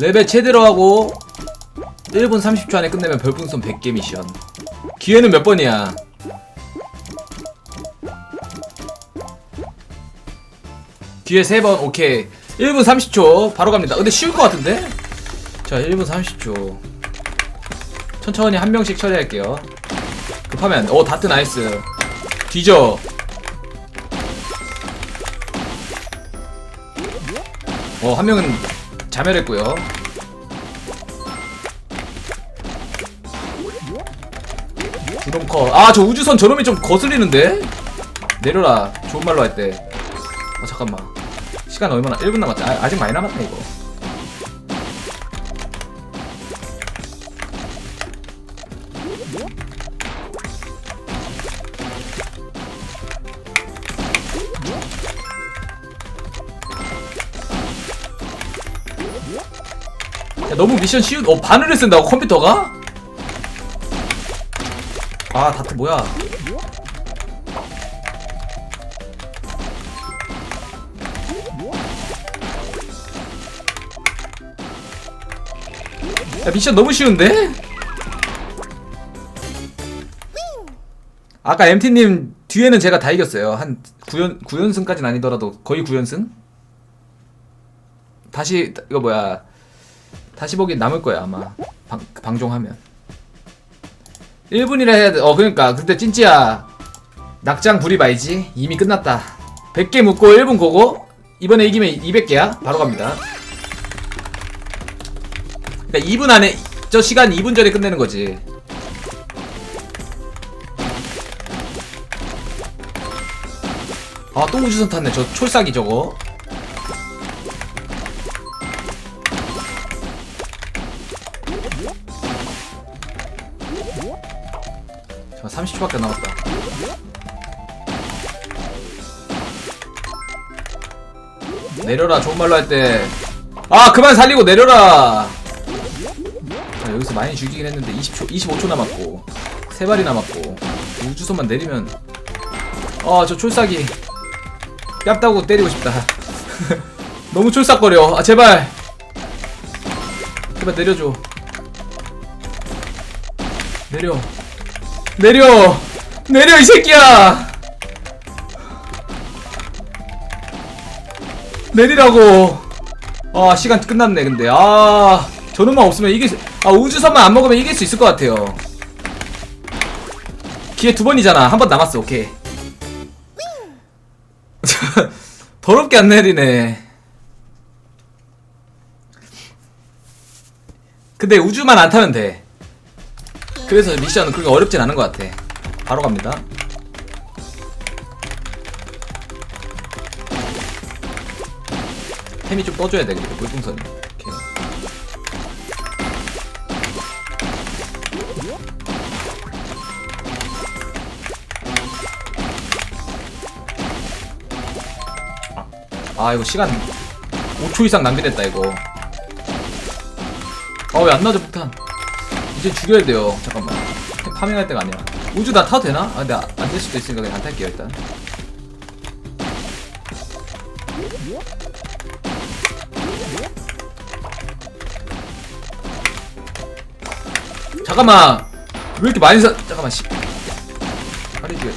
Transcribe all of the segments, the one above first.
레벨 제대로 하고 1분 30초 안에 끝내면 별풍선 100개 미션 기회는 몇 번이야? 기회 3번 오케이. 1분 30초 바로 갑니다. 근데 쉬울 것 같은데? 자 1분 30초. 천천히 한 명씩 처리할게요. 급하면. 오 다트 나이스. 뒤져. 어한 명은 자멸했고요. 주름커 아저 우주선 저놈이 좀 거슬리는데? 내려라. 좋은 말로 할때. 어 잠깐만. 시간 얼마나 1분 남았지? 아, 아직 많이 남았네 이거 야, 너무 미션 쉬운 어 바늘을 쓴다고 컴퓨터가? 아 다트 뭐야 야 미션 너무 쉬운데? 아까 MT님 뒤에는 제가 다 이겼어요 한 9연, 9연승까지는 아니더라도 거의 9연승? 다시 이거 뭐야 다시 보기 남을 거야 아마. 방, 방종하면. 1분이라 해야 돼어 그러니까. 근데 찐찌야 낙장 알지? 이미 끝났다. 100개 묶고 1분 고고 이번에 이기면 200개야? 바로 갑니다. 그러니까 2분 안에 저 시간 2분 전에 끝내는 거지. 아 또 우주선 탔네. 저 촐싹이 저거 30초밖에 안 남았다. 내려라 좋은 말로 할 때. 아 그만 살리고 내려라! 자, 여기서 많이 죽이긴 했는데 20초 25초 남았고 세 발이 남았고 우주선만 내리면. 아저 촐싹이 뺨따고 때리고 싶다. 너무 촐싹거려. 아 제발! 제발 내려줘. 내려 내려! 내려 이 새끼야! 내리라고! 아 시간 끝났네 근데. 아 저놈만 없으면 이길 수, 아 우주선만 안 먹으면 이길 수 있을 것 같아요. 기회 두 번이잖아. 한 번 남았어. 오케이. 더럽게 안 내리네. 근데 우주만 안 타면 돼 그래서 미션은 그렇게 어렵진 않은 것 같아. 바로 갑니다. 템이 좀 떠줘야 돼 그리고 물풍선이. 이렇게 아, 아 이거 시간 5초 이상 낭비됐다 이거. 아 왜 안 나죠 폭탄 이제 죽여야 돼요. 잠깐만. 파밍할 때가 아니야. 우주 나 타도 되나? 아 근데 안 될 수도 있으니까 그냥 안 탈게요 일단. 잠깐만! 왜 이렇게 많이 사 잠깐만 씨. 아니 이게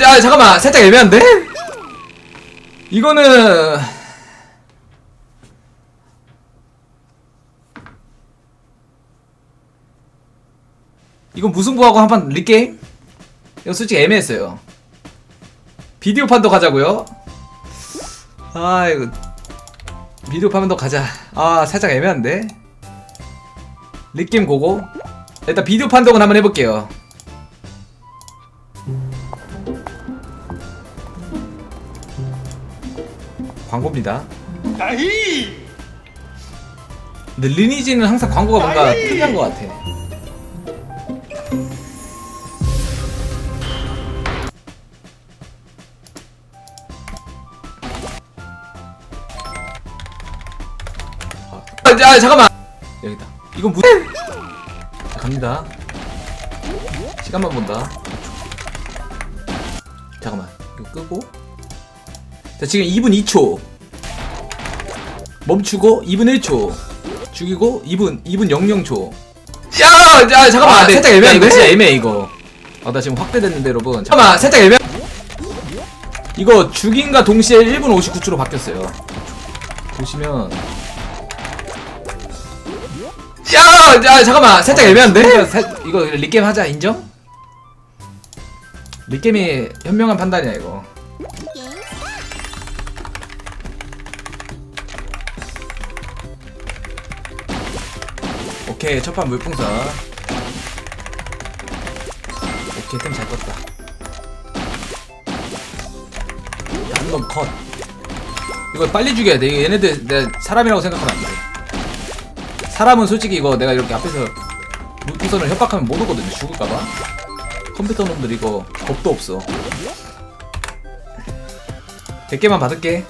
야, 야 잠깐만 살짝 애매한데? 이거는 이건 무승부하고 한 판 리게임? 이거 솔직히 애매했어요. 비디오 판도 가자고요. 아 이거 비디오 판도 가자. 아 살짝 애매한데. 리게임 고고. 일단 비디오 판독은 한번 해볼게요. 광고입니다. 근데 리니지는 항상 광고가 뭔가 특이한 것 같아. 아, 아, 잠깐만. 여기다. 이건 무. 갑니다. 시간만 본다. 잠깐만. 이거 끄고. 자, 지금 2분 2초. 멈추고 2분 1초. 죽이고 2분 2분 00초. 야, 야 잠깐만. 아, 네. 살짝 애매한데? 야, 이거 진짜 애매해 이거. 아, 나 지금 확대됐는데 여러분. 잠깐만. 살짝 애매. 이거 죽인과 동시에 1분 59초로 바뀌었어요. 보시면 야, 야 잠깐만 살짝 애매한데? 살- 이거 리게임 하자 인정? 리게임이 현명한 판단이야 이거 오케이 첫판 물풍선. 오케이 템 잘 껐다. 한놈 컷. 이거 빨리 죽여야 돼. 얘네들 내가 사람이라고 생각하면 안돼. 사람은 솔직히 이거 내가 이렇게 앞에서 물풍선을 협박하면 못 오거든요. 죽을까봐. 컴퓨터 놈들 이거 겁도 없어. 100개만 받을게